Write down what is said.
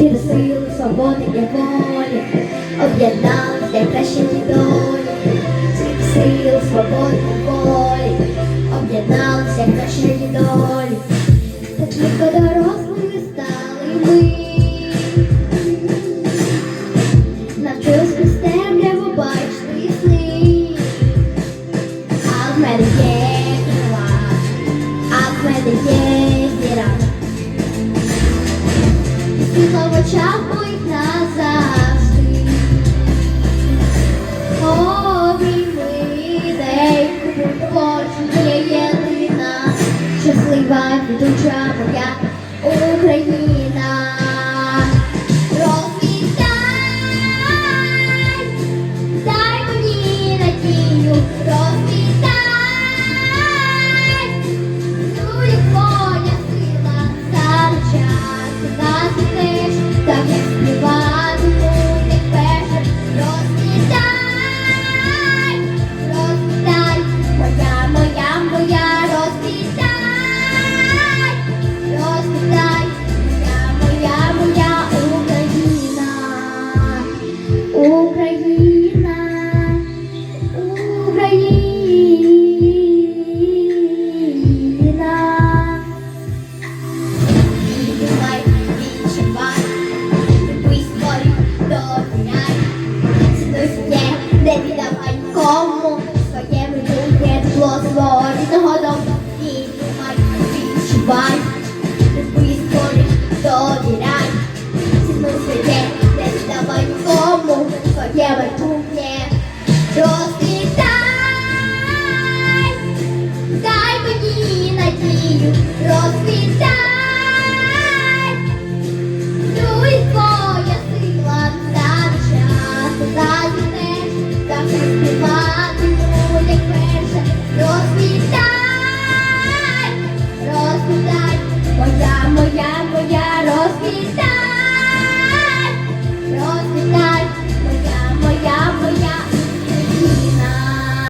і до сили свободи і волі, об'єднались для кращої долі, сили свободи і волі, об'єднались для кращої долі. Та тільки дорослими стали ми. Навчились темряву бачити сни. А мене є в мене є очах моїх назавжди. Поруч є єдина, щаслива квітуча моя Україна. como só quebra de um pé do outro, a hora e não um filho, Троянко я розквітаю.